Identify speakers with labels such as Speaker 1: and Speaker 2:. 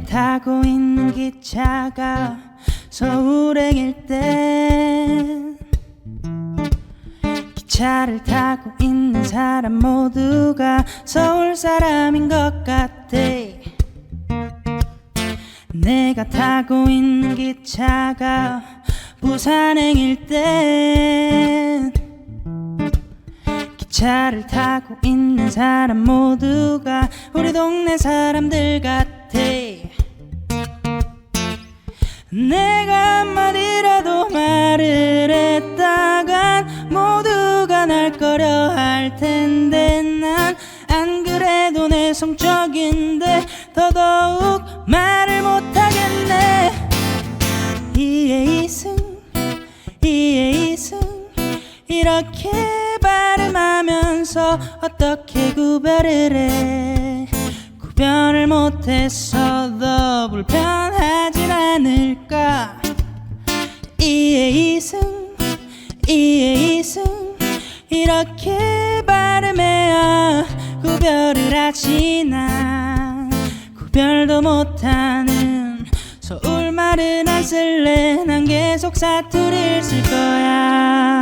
Speaker 1: 타고 있는 기차가 서울행일 땐 기차를 타고 있는 사람 모두가 서울 사람인 것 같아. 내가 타고 있는 기차가 부산행일 땐 기차를 타고 있는 사람 모두가 우리 동네 사람들 같아 내가 한마디라도 말을 했다간 모두가 날 꺼려 할 텐데 난 안 그래도 내 성적인데 더더욱 말을 못하겠네. 이에 이승 이에 이승 이렇게 발음하면서 어떻게 구별을 해? 구별을 못해서 더 불편하 이승 이렇게 발음해야 구별을 하지 난 구별도 못하는 서울말은 안 쓸래 난 계속 사투리를 쓸 거야